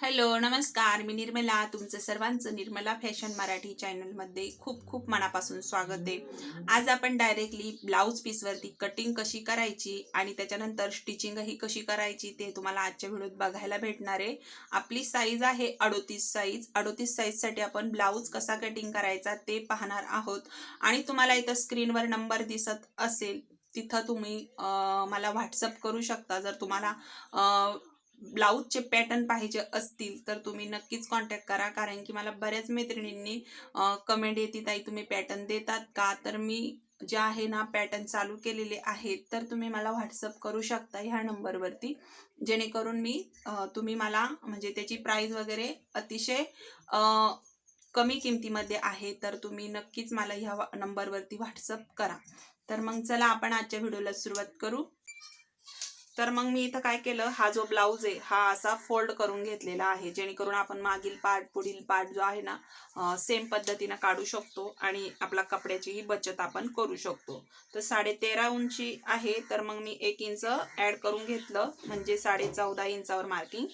Hello नमस्कार. मी निर्मला तुमचं सर्वांचं निर्मला फॅशन मराठी चॅनलमध्ये खूप खूप मनापासून स्वागत आहे. आज आपण डायरेक्टली ब्लाऊज पीसवरती कटिंग कशी करायची आणि त्याच्यानंतर स्टिचिंगही कशी करायची ते तुम्हाला आजच्या व्हिडिओत बघायला भेटणार आहे. आपली साईज आहे अडोतीस साईज अडोतीस साईजसाठी आपण ब्लाऊज कसा कटिंग करायचा ते पाहणार आहोत. आणि तुम्हाला इथं स्क्रीनवर नंबर दिसत असेल तिथं तुम्ही मला व्हॉट्सअप करू शकता. जर तुम्हाला ब्लाऊजचे पॅटर्न पाहिजे असतील तर तुम्ही नक्कीच कॉन्टॅक्ट करा. कारण की मला बऱ्याच मैत्रिणींनी कमेंट येते ताई तुम्ही पॅटर्न देतात का? तर मी जे आहे ना पॅटर्न चालू केलेले आहेत तर तुम्ही मला व्हॉट्सअप करू शकता ह्या नंबरवरती. जेणेकरून मी तुम्ही मला म्हणजे त्याची प्राईस वगैरे अतिशय कमी किमतीमध्ये आहे तर तुम्ही नक्कीच मला ह्या नंबरवरती व्हॉट्सअप करा. तर मग चला आपण आजच्या व्हिडिओला सुरुवात करू. तर मग मी इथं काय केलं हा जो ब्लाऊज आहे हा असा फोल्ड करून घेतलेला आहे. जेणेकरून आपण मागील पार्ट पुढील पार्ट जो आहे ना सेम पद्धतीनं काढू शकतो आणि आपला कपड्याचीही बचत आपण करू शकतो. तर साडे तेरा उंची आहे तर मग मी एक इंच ॲड करून घेतलं. म्हणजे साडे चौदा इंचावर मार्किंग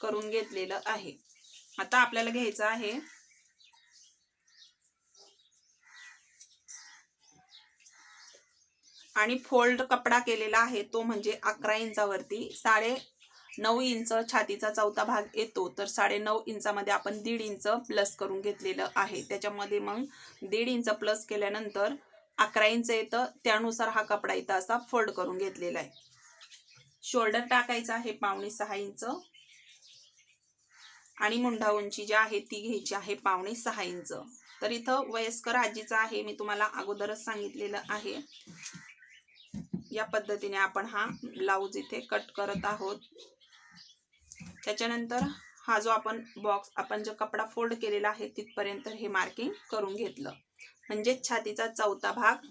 करून घेतलेलं आहे. आता आपल्याला घ्यायचं आहे आणि फोल्ड कपडा केलेला आहे तो म्हणजे अकरा इंचावरती. साडे नऊ इंच छातीचा चौथा भाग येतो तर साडे नऊ इंचामध्ये आपण दीड इंच प्लस करून घेतलेलं आहे. त्याच्यामध्ये मग दीड इंच प्लस केल्यानंतर अकरा इंच येतं त्यानुसार हा कपडा इथं असा फोल्ड करून घेतलेला आहे. शोल्डर टाकायचा आहे पावणे सहा इंच. आणि मुंढा उंची जी आहे ती घ्यायची आहे पावणे सहा इंच. तर इथं वयस्कर आजीचा आहे मी तुम्हाला अगोदरच सांगितलेलं आहे. या पद्धतीने आपण हा ब्लाऊज इथे कट करत आहोत. त्याच्यानंतर हा जो आपण बॉक्स आपण जो कपडा फोल्ड केलेला आहे तिथपर्यंत हे मार्किंग करून घेतलं. म्हणजे छातीचा चौथा भाग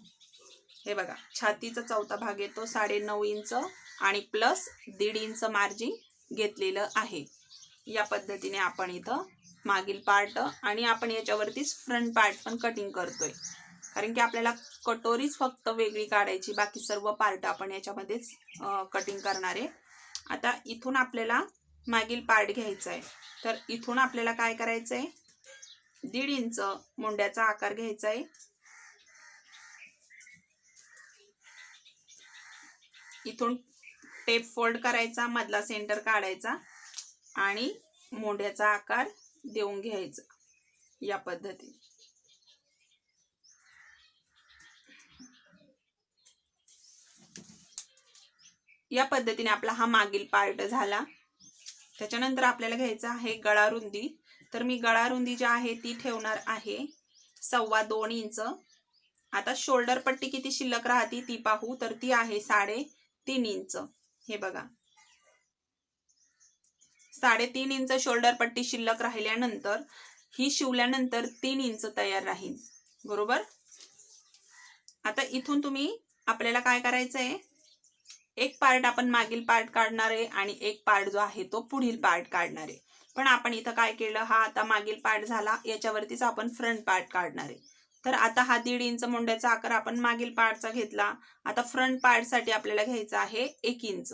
हे बघा छातीचा चौथा भाग येतो साडे नऊ इंच आणि प्लस दीड इंच मार्जिन घेतलेलं आहे. या पद्धतीने आपण इथं मागील पार्ट आणि आपण याच्यावरतीच फ्रंट पार्ट पण कटिंग करतोय. कारण की आपल्याला कटोरीच फक्त वेगळी काढायची बाकी सर्व पार्ट आपण याच्यामध्येच कटिंग करणार आहे. आता इथून आपल्याला मागील पार्ट घ्यायचा आहे. तर इथून आपल्याला काय करायचं आहे? दीड इंच मुंड्याचा आकार घ्यायचा आहे. इथून टेप फोल्ड करायचा मधला सेंटर काढायचा आणि मोंड्याचा आकार देऊन घ्यायचा या पद्धतीने. या पद्धतीने आपला हा मागील पार्ट झाला. त्याच्यानंतर आपल्याला घ्यायचं आहे गळा रुंदी तर मी गळा रुंदी जी आहे ती ठेवणार आहे सव्वा दोन इंच. आता शोल्डर पट्टी किती शिल्लक राहते ती पाहू. तर ती आहे साडे तीन इंच. हे बघा. साडेतीन इंच शोल्डर पट्टी शिल्लक राहिल्यानंतर ही शिवल्यानंतर तीन इंच तयार राहील. बरोबर? आता इथून तुम्ही आपल्याला काय करायचं आहे एक पार्ट आपण मागील पार्ट काढणार आहे आणि एक पार्ट जो आहे तो पुढील पार्ट काढणार आहे. पण आपण इथं काय केलं? हा आता मागील पार्ट झाला. याच्यावरतीच आपण फ्रंट पार्ट काढणार आहे. तर आता हा दीड इंच मुंड्याचा आकार आपण मागील पार्टचा घेतला. आता फ्रंट पार्टसाठी आपल्याला घ्यायचा आहे एक इंच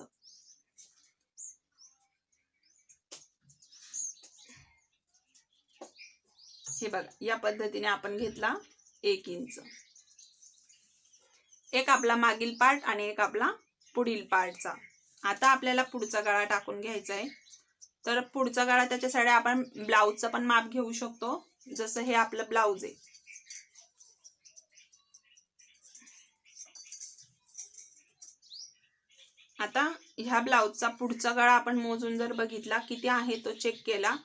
हे बघा या पद्धतीने आपण घेतला एक इंच एक आपला मागील पार्ट आणि एक आपला पुढील पार्टचा. आता आपल्याला पुढचा गळा टाकून घ्यायचा आहे. तर पुढचा गळा त्याच्यासाठी आपण ब्लाऊजचं पण माप घेऊ शकतो. जसं हे आपलं ब्लाऊज आहे. आता ह्या ब्लाऊजचा पुढचा गळा आपण मोजून जर बघितला किती आहे तो चेक केला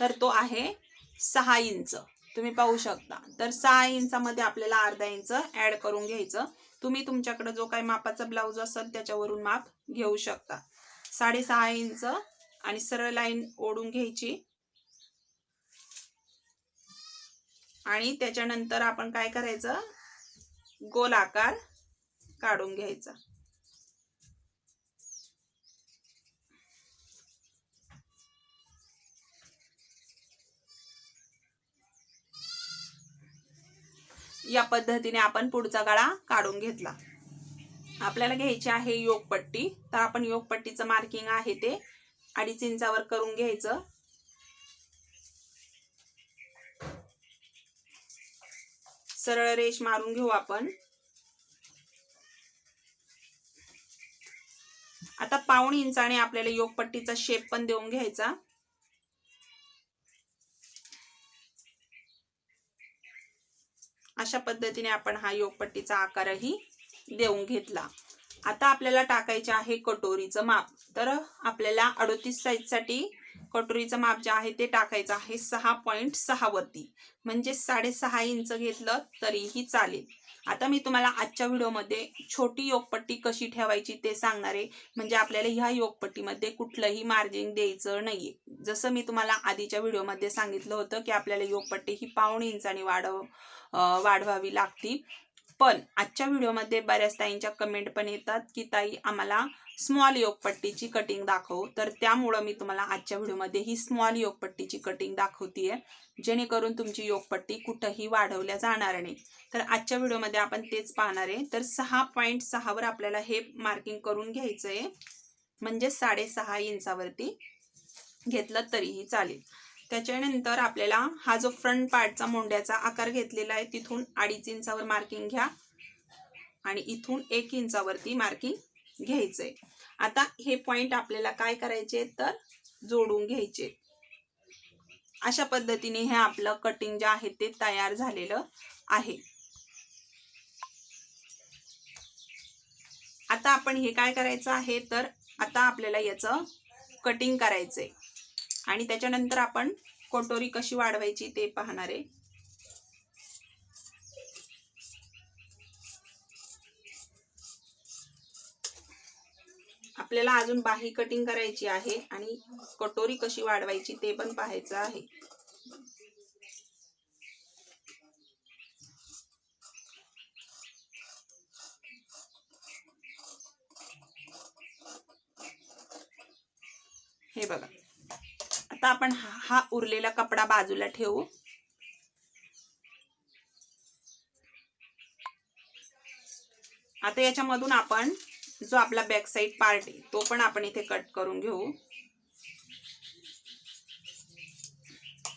तर तो आहे सहा इंच. तुम्ही पाहू शकता. तर सहा इंचामध्ये आपल्याला अर्धा इंच ऍड करून घ्यायचं. तुम्ही तुमच्याकडे जो काही मापाचा ब्लाऊज असेल त्याच्यावरून माप घेऊ शकता. साडेसहा इंच आणि सरळ लाईन ओढून घ्यायची. आणि त्याच्यानंतर आपण काय करायचं? गोल आकार काढून घ्यायचा. या पद्धतीने आपण पुढचा गळा काढून घेतला. आपल्याला घ्यायची आहे योगपट्टी. तर आपण योगपट्टीचं मार्किंग आहे ते अडीच इंचावर करून घ्यायचं. सरळ रेष मारून घेऊ आपण. आता पाऊण इंचाने आपल्याला योगपट्टीचा शेप पण देऊन घ्यायचा. अशा पद्धतीने आपण हा योगपट्टीचा आकारही देऊन घेतला. आता आपल्याला टाकायचे आहे कटोरीचं माप. तर आपल्याला अडोतीस साईजसाठी कटोरीचं माप जे आहे ते टाकायचं आहे सहा पॉईंट सहावरती म्हणजे साडेसहा इंच घेतलं तरीही चालेल. आता मी तुम्हाला आजच्या व्हिडिओमध्ये छोटी योगपट्टी कशी ठेवायची ते सांगणार आहे. म्हणजे आपल्याला ह्या योगपट्टीमध्ये कुठलंही मार्जिन द्यायचं नाहीये. जसं मी तुम्हाला आधीच्या व्हिडिओमध्ये सांगितलं होतं की आपल्याला योगपट्टी ही पाऊण इंचाने वाढव वाढवावी लागती पण आजच्या व्हिडिओमध्ये बऱ्याच ताईंच्या कमेंट पण येतात की ताई आम्हाला स्मॉल योगपट्टीची कटिंग दाखव. तर त्यामुळं मी तुम्हाला आजच्या व्हिडिओमध्ये ही स्मॉल योगपट्टीची कटिंग दाखवतीये. जेणेकरून तुमची योगपट्टी कुठंही वाढवल्या जाणार नाही. तर आजच्या व्हिडिओमध्ये आपण तेच पाहणार आहे. तर सहा पॉईंट सहावर आपल्याला हे मार्किंग करून घ्यायचं आहे म्हणजे साडेसहा इंचावरती घेतलं तरीही चालेल. त्याच्यानंतर आपल्याला हा जो फ्रंट पार्टचा मोंड्याचा आकार घेतलेला आहे तिथून अडीच इंचावर मार्किंग घ्या आणि इथून एक इंचावरती मार्किंग घ्यायचंय. आता हे पॉइंट आपल्याला काय करायचे तर जोडून घ्यायचे. अशा पद्धतीने हे आपलं कटिंग जे आहे ते तयार झालेलं आहे. आता आपण हे काय करायचं आहे तर आता आपल्याला याचं कटिंग करायचंय. आणि त्याच्यानंतर आपण कटोरी कशी वाढवायची ते पाहणार आहे. आपल्याला अजून बाही कटिंग करायची आहे आणि कटोरी कशी वाढवायची ते पण पाहायचं आहे. हे बघा. आता आपण हा हा उरलेला कपडा बाजूला ठेवू. आता याच्यामधून आपण जो आपला बॅक साईड पार्ट आहे तो पण आपण इथे कट करून घेऊ.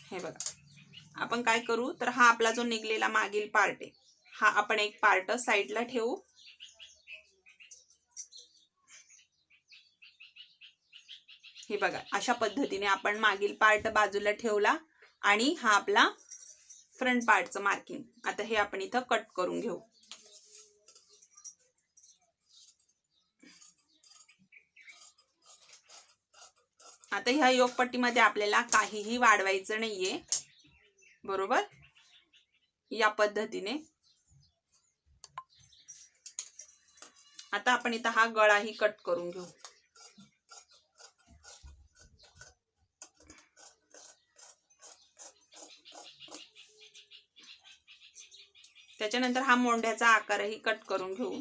हे बघा. आपण काय करू? तर हा आपला जो निघलेला मागील पार्ट आहे हा आपण एक पार्ट साईडला ठेवू. हे बघा अशा पद्धतीने आपण मागील पार्ट बाजूला ठेवला आणि हा आपला फ्रंट पार्टचं मार्किंग आता हे आपण इथं कट करून घेऊ. आता ह्या योगपट्टीमध्ये आपल्याला काहीही वाढवायचं नाहीये. बरोबर? या पद्धतीने. आता आपण इथं हा गळाही कट करून घेऊ. त्याच्यानंतर हा मोंढ्याचा आकारही कट करून घेऊ.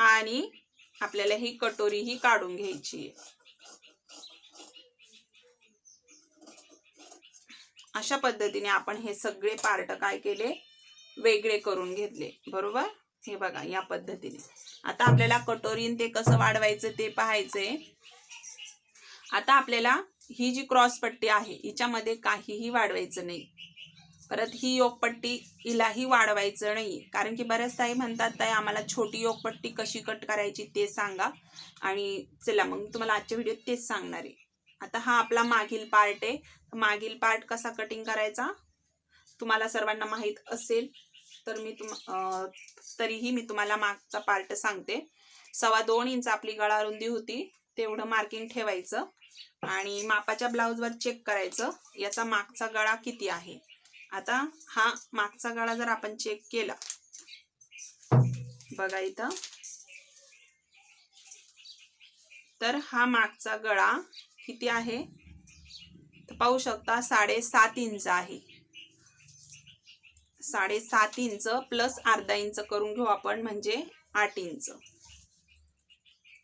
आणि आपल्याला ही कटोरी ही काढून घ्यायची आहे. अशा पद्धतीने आपण हे सगळे पार्ट काय केले? वेगळे करून घेतले. बरोबर? हे बघा या पद्धतीने. आता आपल्याला कटोरीन ते कसं वाढवायचं ते पाहायचंय. आता आपल्याला ही जी क्रॉस पट्टी आहे हिच्यामध्ये काहीही वाढवायचं नाही. परत ही योगपट्टी हिलाही वाढवायचं नाही. कारण की बऱ्याच ताई म्हणतात ताई आम्हाला छोटी योगपट्टी कशी कट करायची ते सांगा. आणि चला मग तुम्हाला आजच्या व्हिडिओत तेच सांगणार आहे. आता हा आपला मागील पार्ट आहे. मागील पार्ट कसा कटिंग करायचा? तुम्हाला सर्वांना माहीत असेल तर मी तुम तरीही मी तुम्हाला मागचा पार्ट सांगते. सव्वा दोन इंच आपली गळा रुंदी होती तेवढं मार्किंग ठेवायचं आणि मापाच्या ब्लाऊजवर चेक करायचं याचा मागचा गळा किती आहे. आता हा मागचा गळा जर आपण चेक केला बघा इथं. तर हा मागचा गळा किती आहे? तर पाहू शकता साडेसात इंच आहे. साडेसात इंच प्लस अर्धा इंच करून घेऊ आपण म्हणजे आठ इंच.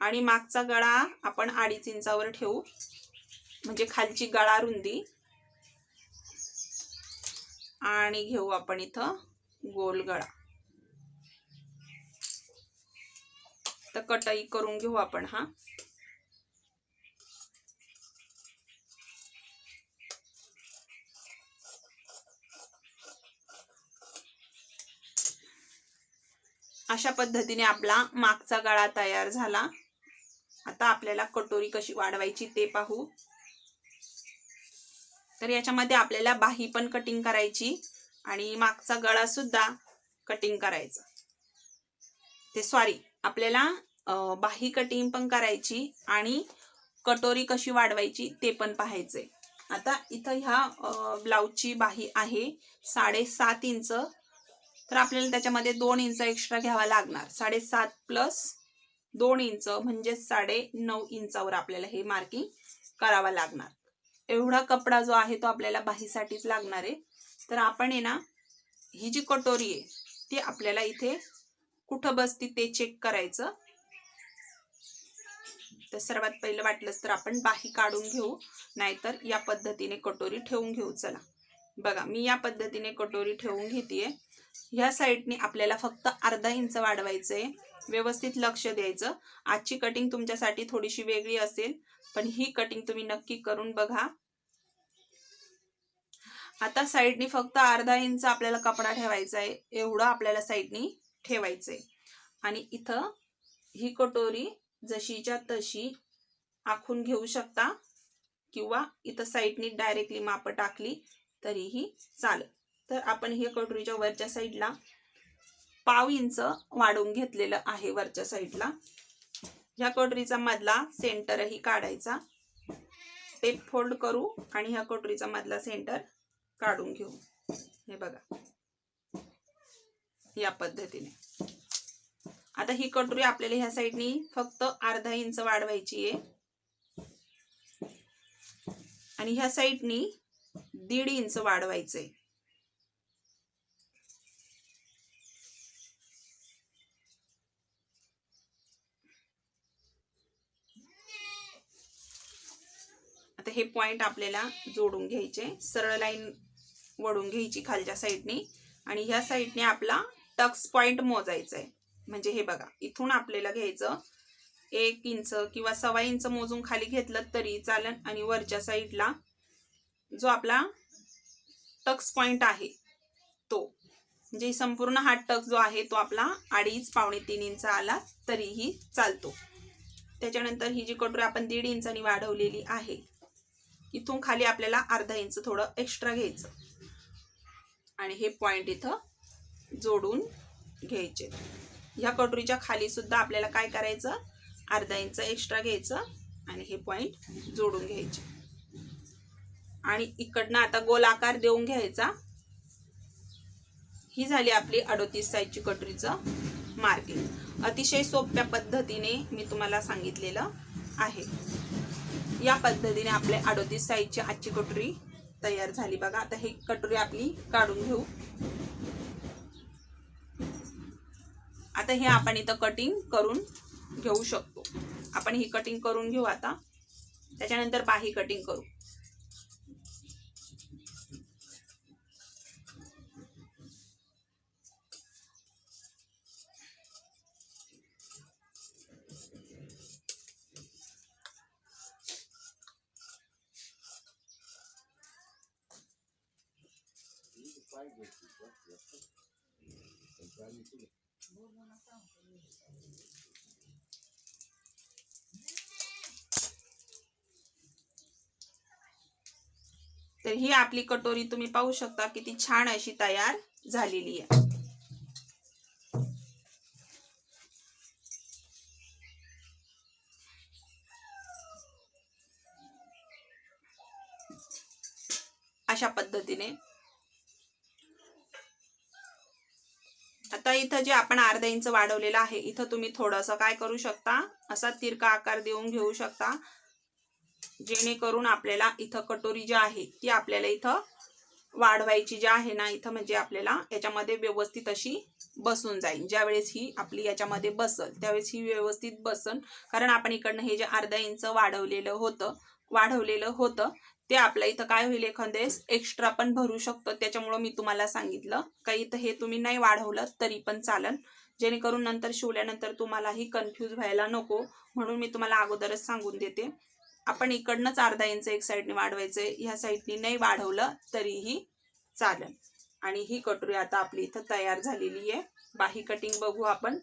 आणि मागचा गळा आपण अडीच इंचावर ठेवू. म्हणजे खालची गळा रुंदी. आणि घेऊ आपण इथं गोल गळा. तर कटई करून घेऊ आपण हा. अशा पद्धतीने आपला मागचा गळा तयार झाला. आता आपल्याला कटोरी कशी वाढवायची ते पाहू. तर याच्यामध्ये आपल्याला बाही पण कटिंग करायची आणि मागचा गळा सुद्धा कटिंग करायचा. ते सॉरी आपल्याला बाही कटिंग पण करायची आणि कटोरी कशी वाढवायची ते पण पाहायचे आता इथं ह्या ब्लाऊजची बाही आहे साडेसात इंच तर आपल्याला त्याच्यामध्ये दोन इंच एक्स्ट्रा घ्यावा लागणार. साडेसात प्लस दोन इंच म्हणजे साडे नऊ इंचावर आपल्याला हे मार्किंग करावा लागणार. एवढा कपडा जो आहे तो आपल्याला बाहीसाठीच लागणार आहे. तर आपण आहे ना ही जी कटोरी आहे ती आपल्याला इथे कुठं बसती ते चेक करायचं. तर सर्वात पहिलं वाटलंच तर आपण बाही काढून घेऊ नाहीतर या पद्धतीने कटोरी ठेवून घेऊ चला. बघा मी या पद्धतीने कटोरी ठेवून घेतेय. ह्या साईडने आपल्याला फक्त अर्धा इंच वाढवायचं आहे व्यवस्थित लक्ष द्यायचं. आजची कटिंग तुमच्यासाठी थोडीशी वेगळी असेल पण ही कटिंग तुम्ही नक्की करून बघा. आता साईडनी फक्त अर्धा इंच आपल्याला कपडा ठेवायचा आहे एवढं आपल्याला साईडनी आहे आणि इथं ही कटोरी जशीच्या तशी आखून घेऊ शकता किंवा इथं साईडनी डायरेक्टली माप टाकली तरीही चालेल. तर आपण हे कटोरीच्या वरच्या साईडला पाव इंच वाढवून घेतलेलं आहे वरच्या साईडला. ह्या कटोरीचा मधला सेंटरही काढायचा. टेप फोल्ड करू आणि ह्या कटोरीचा मधला सेंटर काढून घेऊ. हे बघा. या पद्धतीने. आता ही कटोरी आपल्याला ह्या साईडनी फक्त अर्धा इंच वाढवायची आहे. आणि ह्या साईडनी दीड इंच वाढवायचंय. हे पॉइंट आपल्याला जोडून घ्यायचे. सरळ लाईन वडून घ्यायची खालच्या साईडने आणि ह्या साईडने आपला टक्स पॉइंट मोजायचा आहे म्हणजे हे बघा इथून आपल्याला घ्यायचं एक इंच किंवा सव्वा इंच मोजून खाली घेतलं तरी चालेल आणि वरच्या साईडला जो आपला टक्स पॉइंट आहे तो. म्हणजे संपूर्ण हा टक जो आहे तो आपला अडीच पावणे तीन इंच आला तरीही चालतो. त्याच्यानंतर ही जी कटोरी आपण दीड इंचानी वाढवलेली आहे इथून खाली आपल्याला अर्धा इंच थोडं एक्स्ट्रा घ्यायचं. आणि हे पॉइंट इथं जोडून घ्यायचे. ह्या कटोरीच्या खाली सुद्धा आपल्याला काय करायचं? अर्धा इंच एक्स्ट्रा घ्यायचं आणि हे पॉइंट जोडून घ्यायचे. आणि इकडनं आता गोल आकार देऊन घ्यायचा. ही झाली आपली अडोतीस साईजची कटोरीचं मार्किंग अतिशय सोप्या पद्धतीने मी तुम्हाला सांगितलेलं आहे. या पद्धतीने आपले अडोतीस साईजची आजची कटोरी तयार झाली बघा. आता ही कटोरी आपली काढून घेऊ. आता हे आपण इथं कटिंग करून घेऊ शकतो. आपण ही कटिंग करून घेऊ आता. त्याच्यानंतर बाही कटिंग करू. तर ही आपली कटोरी तुम्ही पाहू शकता किती छान अशी तयार झालेली आहे. इथं जे आपण अर्धा इंच वाढवलेलं आहे इथं तुम्ही थोडंसं काय करू शकता? असा तिरका आकार देऊन घेऊ शकता. जेणेकरून आपल्याला इथं कटोरी जी आहे ती आपल्याला इथं वाढवायची जी आहे ना इथं म्हणजे आपल्याला याच्यामध्ये व्यवस्थित अशी बसून जाईल. ज्यावेळेस ही आपली याच्यामध्ये बसल त्यावेळेस ही व्यवस्थित बसन. कारण आपण इकडनं हे जे अर्धा इंच वाढवलेलं होतं वाढवलेलं होतं ते आपल्या इथं काय होईल एखाद्यास एक्स्ट्रा पण भरू शकतो. त्याच्यामुळं मी तुम्हाला सांगितलं. काही इथं हे तुम्ही नाही वाढवलं तरी पण चालन जेणेकरून नंतर शिवल्यानंतर तुम्हालाही कन्फ्यूज व्हायला नको. म्हणून मी तुम्हाला अगोदरच सांगून देते. आपण इकडनंच अर्धा इंच एक साईडने वाढवायचं ह्या साईडनी नाही वाढवलं तरीही चालेल. आणि ही कटोरी आता आपली इथं तयार झालेली आहे. बाही कटिंग बघू आपण.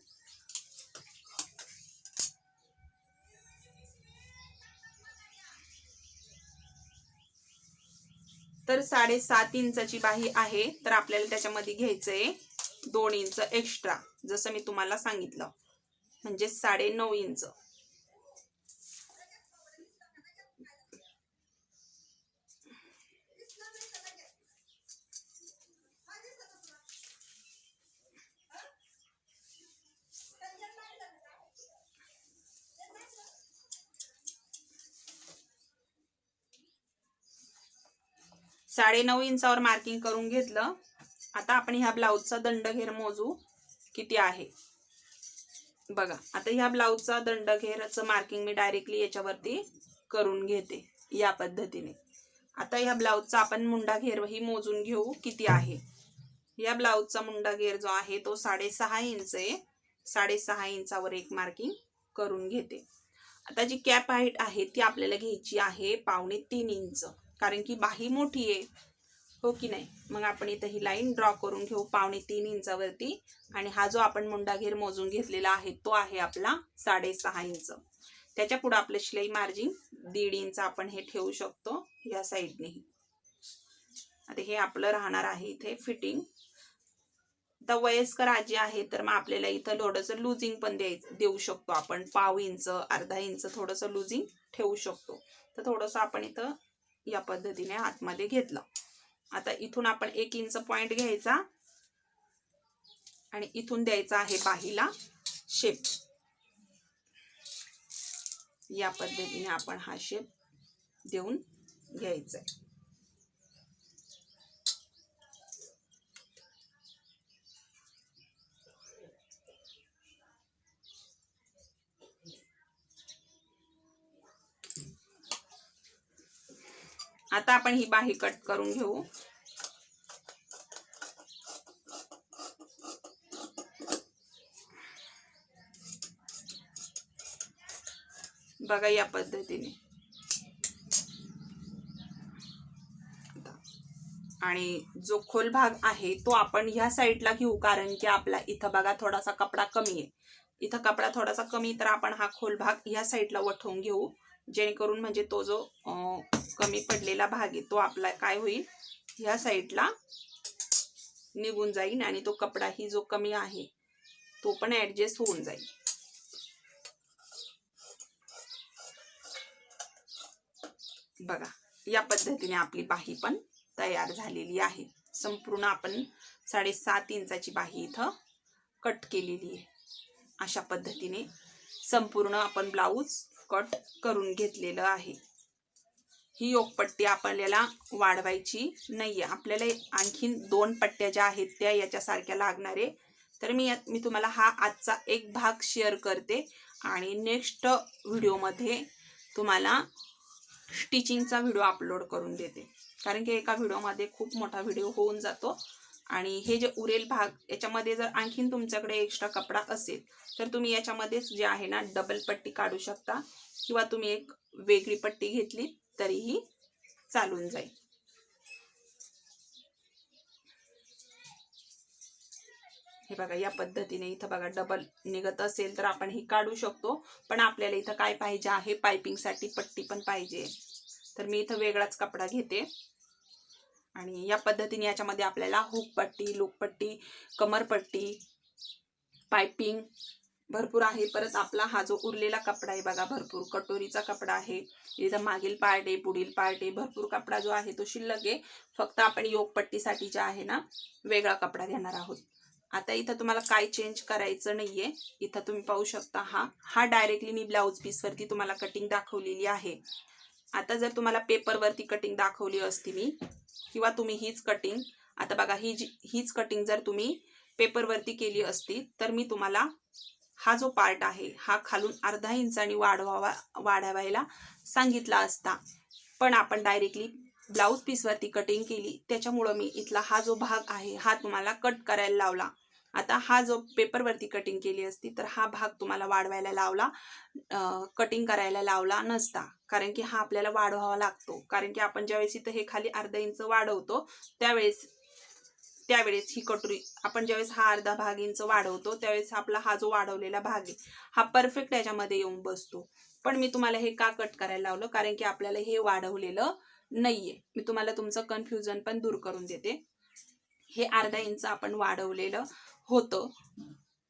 तर साडेसात इंचाची बाही आहे. तर आपल्याला त्याच्यामध्ये घ्यायचंय दोन इंच एक्स्ट्रा जसं मी तुम्हाला सांगितलं. म्हणजे साडे नऊ इंच. साडे नऊ इंचावर मार्किंग करून घेतलं. आता आपण ह्या ब्लाऊजचा दंडघेर मोजू किती आहे. बघा आता ह्या ब्लाऊजचा दंडघेरचं मार्किंग मी डायरेक्टली याच्यावरती करून घेते या पद्धतीने. आता ह्या ब्लाऊजचा आपण मुंडा घेर ही मोजून घेऊ किती आहे. या ब्लाऊजचा मुंडा घेर जो आहे तो साडेसहा इंच आहे. साडेसहा इंचावर एक मार्किंग करून घेते. आता जी कॅप हाईट आहे ती आपल्याला घ्यायची आहे पावणे तीन इंच. कारण की बाही मोठी आहे. हो की नाही? मग आपण इथं ही लाईन ड्रॉ करून घेऊ पावणे तीन इंचावरती. आणि हा जो आपण मुंडाघेर मोजून घेतलेला आहे तो आहे आपला साडेसहा इंच. त्याच्या पुढे आपलं शिलाई मार्जिन दीड इंच आपण हे ठेवू शकतो या साईडनेही आता हे आपलं राहणार आहे इथे फिटिंग आता वयस्कर आजी आहे तर मग आपल्याला इथं थोडंसं लुझिंग पण द्यायचं देऊ शकतो आपण. पाव इंच अर्धा इंच थोडंसं लुझिंग ठेवू शकतो. तर थोडंसं आपण इथं या पद्धतीने आतमध्ये घेतलं. आता इथून आपण एक इंच पॉइंट घ्यायचा. आणि इथून द्यायचा आहे बाहीला शेप या पद्धतीने आपण हा शेप देऊन घ्यायचा आहे आता आपण ही बाही कट करून घेऊ. बघा या पद्धतीने. आणि जो खोल भाग आहे तो आपण ह्या साईडला घेऊ कारण की आपला इथं बघा थोडासा कपडा कमी आहे. इथं कपडा थोडासा कमी तर आपण हा खोल भाग ह्या साईडला वठवून घेऊ जेणेकरून म्हणजे तो जो कमी पडलेला भाग आहे तो आपला काय होईल? ह्या साईडला निघून जाईल आणि तो कपडाही जो कमी आहे तो पण ॲडजस्ट होऊन जाईल. बघा या पद्धतीने आपली बाही पण तयार झालेली आहे. संपूर्ण आपण साडेसात इंचाची बाही इथं कट केलेली आहे. अशा पद्धतीने संपूर्ण आपण ब्लाऊज कट करून घेतलेलं आहे. ही योगपट्टी आपल्याला वाढवायची नाही आहे आपल्याला आणखीन दोन पट्ट्या ज्या आहेत त्या याच्यासारख्या लागणार. आहे तर मी मी तुम्हाला हा आजचा एक भाग शेअर करते आणि नेक्स्ट व्हिडिओमध्ये तुम्हाला स्टिचिंगचा व्हिडिओ अपलोड करून देते. कारण की एका व्हिडिओमध्ये खूप मोठा व्हिडिओ होऊन जातो आणि हे जे उरेल भाग याच्यामध्ये जर आणखीन तुमच्याकडे एक्स्ट्रा कपडा असेल तर तुम्ही याच्यामध्येच जे आहे ना डबल पट्टी काढू शकता किंवा तुम्ही एक वेगळी पट्टी घेतली तरीही चालून जाईल. हे बघा या पद्धतीने इथं बघा डबल निघत असेल तर आपण ही काढू शकतो. पण आपल्याला इथं काय पाहिजे आहे? पायपिंगसाठी पट्टी पण पाहिजे. तर मी इथं वेगळाच कपडा घेते. आणि या पद्धतीने याच्यामध्ये आपल्याला हुक पट्टी लोकपट्टी कमरपट्टी पायपिंग भरपूर आहे. परत आपला हा जो उरलेला कपडा आहे बघा भरपूर कटोरीचा कपडा आहे. इथं मागील पार्ट आहे पुढील पार्ट आहे. भरपूर कपडा जो आहे तो शिल्लक आहे. फक्त आपण योगपट्टीसाठी जे आहे ना वेगळा कपडा घेणार आहोत. आता इथं तुम्हाला काय चेंज करायचं नाहीये. इथं तुम्ही पाहू शकता हा. हा डायरेक्टली मी ब्लाऊज पीसवरती तुम्हाला कटिंग दाखवलेली आहे. आता जर तुम्हाला पेपरवरती कटिंग दाखवली असती मी किंवा तुम्ही हीच कटिंग आता बघा ही जी हीच कटिंग जर तुम्ही पेपरवरती केली असती तर मी तुम्हाला हा जो पार्ट आहे हा खालून अर्धा इंचाने वाढवावा वाढवायला सांगितला असता. पण आपण डायरेक्टली ब्लाऊज पीसवरती कटिंग केली. त्याच्यामुळं मी इथला हा जो भाग आहे हा तुम्हाला कट करायला लावला. आता हा जो पेपरवरती कटिंग केली असती तर हा भाग तुम्हाला वाढवायला लावला कटिंग करायला लावला नसता. कारण की हा आपल्याला वाढवावा लागतो. कारण की आपण ज्यावेळेस इथं हे खाली अर्धा इंच वाढवतो त्यावेळेस त्यावेळेस ही कटोरी आपण ज्यावेळेस हा अर्धा भाग इंच वाढवतो त्यावेळेस आपला हा जो वाढवलेला भाग आहे हा परफेक्ट याच्यामध्ये येऊन बसतो. पण मी तुम्हाला हे का कट करायला लावलं? कारण की आपल्याला हे वाढवलेलं नाहीये. मी तुम्हाला तुमचं कन्फ्युजन पण दूर करून देते. हे अर्धा इंच आपण वाढवलेलं होतं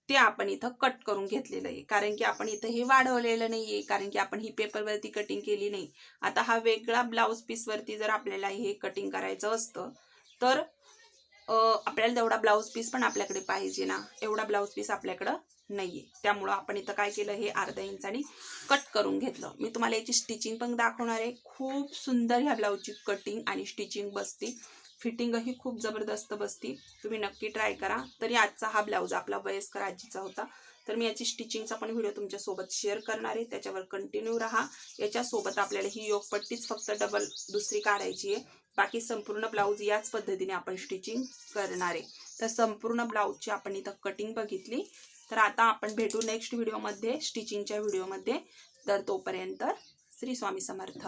ते आपण इथं कट करून घेतलेलं आहे. कारण की आपण इथं हे वाढवलेलं नाहीये कारण की आपण ही पेपरवरती कटिंग केली नाही. आता हा वेगळा ब्लाऊज पीसवरती जर आपल्याला हे कटिंग करायचं असतं तर आपल्याला तेवढा ब्लाऊज पीस पण आपल्याकडे पाहिजे ना. एवढा ब्लाऊज पीस आपल्याकडं नाहीये. त्यामुळं आपण इथं काय केलं हे अर्धा इंचानी कट करून घेतलं. मी तुम्हाला याची स्टिचिंग पण दाखवणार आहे. खूप सुंदर ह्या ब्लाऊजची कटिंग आणि स्टिचिंग बसती. फिटिंगही खूप जबरदस्त बसती. तुम्ही नक्की ट्राय करा. तरी आजचा हा ब्लाऊज आपला वयस्कर आजीचा होता. तर मी याची स्टिचिंगचा पण व्हिडिओ तुमच्यासोबत शेअर करणार आहे. त्याच्यावर कंटिन्यू राहा. याच्यासोबत आपल्याला ही योगपट्टीच फक्त डबल दुसरी काढायची आहे. बाकी संपूर्ण ब्लाऊज याच पद्धतीने आपण स्टिचिंग करणार आहे. तर संपूर्ण ब्लाऊजची आपण इथं कटिंग बघितली. तर आता आपण भेटू नेक्स्ट व्हिडिओमध्ये स्टिचिंगच्या व्हिडिओमध्ये तर तोपर्यंत श्री स्वामी समर्थ.